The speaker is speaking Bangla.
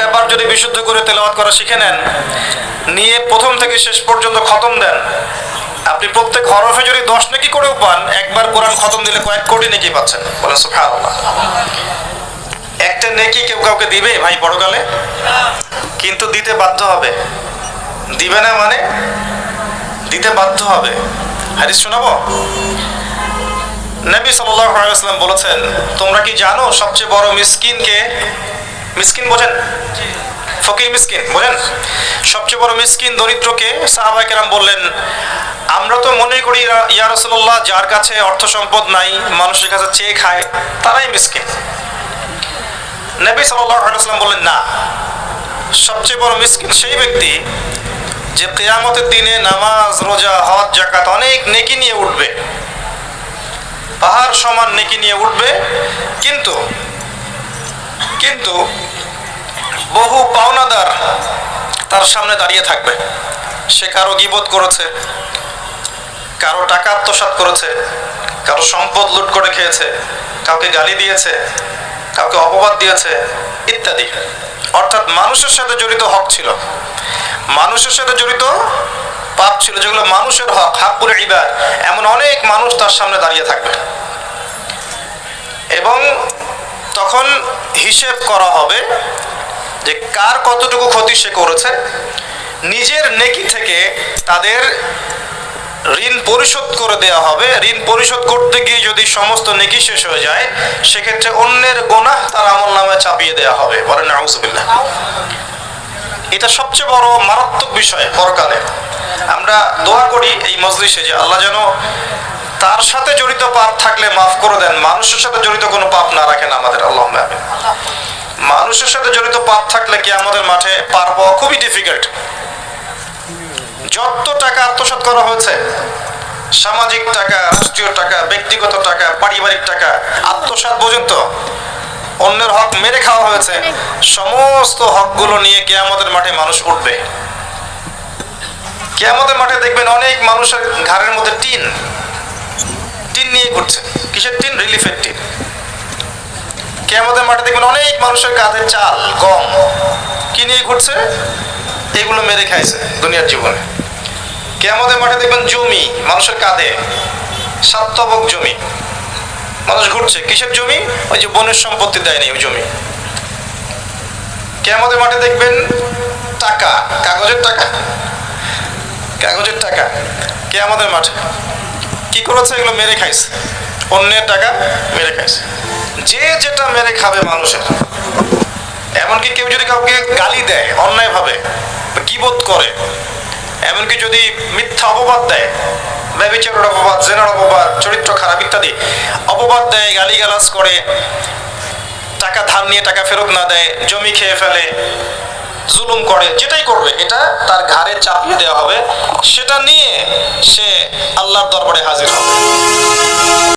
একটা বার যদি বিশুদ্ধ করে তেলাওয়াত করা শিখে নেন, নিয়ে প্রথম থেকে শেষ পর্যন্ত খতম দেন। আপনি প্রত্যেক হরফে যদি দশ নাকি করেও পান, একবার কোরআন খতম দিলে কয়েক কোটি নেকি পাচ্ছেন। সুবহানাল্লাহ। একটা নেকি কেউ কাউকে দিবে? ভাই, বড় বড়কালে কিন্তু দিতে বাধ্য হবে। দিবে না মানে দিতে বাধ্য হবে। হাদিস শোনাবো? নবী ওয়াসাল্লাম বলেছেন, তোমরা কি জানো সবচেয়ে বড় মিসকিন কে মিসকিন বোঝেন? ফকির মিসকিন, বোঝেন? সবচেয়ে বড় মিসকিন দরিদ্রকে সাহাবায়ে কেরাম বললেন, আমরা তো মনে করি ইয়া- ইয়া যার কাছে অর্থ সম্পদ নাই, মানুষের কাছে চেয়ে খায়, তারাই মিসকিন। নবী আলাইহি বললেন, না। সবচেয়ে বড় মিসকিন সেই ব্যক্তি যে কিয়ামতের দিনে নামাজ, রোজা, হজ জাকাত অনেক নেকি নিয়ে উঠবে। পাহাড় সমান নেকি নিয়ে উঠবে, কিন্তু কিন্তু বহু পাওনাদার তার সামনে দাঁড়িয়ে থাকবে। সে কারও গিবত করেছে, কারও টাকা আত্মসাৎ করেছে, কারও সম্পদ লুট করে খেয়েছে, কাউকে গালি দিয়েছে, কাউকে অপবাদ দিয়েছে, ইত্যাদি। অর্থাৎ মানুষের সাথে জড়িত হক ছিল। মানুষের সাথে জড়িত পাপ ছিল, যেগুলো মানুষের হক হাকুল ইবাদ, এমন অনেক মানুষ তার সামনে দাঁড়িয়ে থাকবে। এবং তখন হিসেব করা হবে যে কার কতটুকু ক্ষতি সে করেছে, নিজের নেকি থেকে তাদের ঋণ পরিশোধ করে দেওয়া হবে। ঋণ পরিশোধ করতে গিয়ে যদি সমস্ত নেকি শেষ হয়ে যায়, সেক্ষেত্রে অন্যের গোনাহ তার আমল নামে চাপিয়ে দেওয়া হবে। বলেন নাউজুবিল্লাহ এটা সবচেয়ে বড় মারাত্মক বিষয় পরকালে আমরা দোয়া করি এই মজলিসে যে আল্লাহ যেন তার সাথে জড়িত পাপ থাকলে মাফ করে দেন। মানুষের সাথে জড়িত কোনো পাপ না রাখেন আমাদের। আল্লাহ মানুষের সাথে জড়িত পাপ থাকলে কি আমাদের মাঠে পার পাওয়া খুবই ডিফিকাল্ট যত টাকা আত্মসাৎ করা হয়েছে, সামাজিক টাকা, রাষ্ট্রীয় টাকা, ব্যক্তিগত টাকা, পারিবারিক টাকা, আত্মসাৎ পর্যন্ত অন্যের হক মেরে খাওয়া হয়েছে, সমস্ত হকগুলো নিয়ে কেয়ামতের মাঠে মানুষ উঠবে? কেয়ামতের মাঠে দেখবেন অনেক মানুষের ঘাড়ের মধ্যে টিন। ঘুরছে কিসের টিন রিলিফের টিন কেয়ামতের মাঠে দেখবেন অনেক মানুষের কাঁধে চাল, গম, কি নিয়ে ঘুরছে? এগুলো মেরে খাইছে দুনিয়ার জীবনে। কেয়ামতের মাঠে দেখবেন জমি, মানুষের কাঁধে। সাতবক জমি। মানুষ ঘুরছে। কিসের জমি? ওই যে বনের সম্পত্তি দেয়নি ওই জমি। কেয়ামতের মাঠে দেখবেন টাকা, কাগজের টাকা। কাগজের টাকা কে আমাদের মাঠে। কি করেছে এগুলো মেরে খাইছে। অন্যের টাকা মেরে খাইছে। যে যেটা মেরে খাবে মানুষের। এমনকি কেউ যদি কাউকে গালি দেয় অন্যায়ভাবে গিবোধ করে, এমনকি যদি মিথ্যা অপবাদ দেয়, ব্যবিচারের অপবাদ, জেনার অপবাদ, চরিত্র খারাপ ইত্যাদি অপবাদ দেয়, গালিগালাজ করে, টাকা ধার নিয়ে টাকা ফেরত না দেয়, জমি খেয়ে ফেলে জুলুম করে, যেটাই করবে, এটা তার ঘাড়ে চাপিয়ে দেওয়া হবে, সেটা নিয়ে সে আল্লাহর দরবারে হাজির হবে।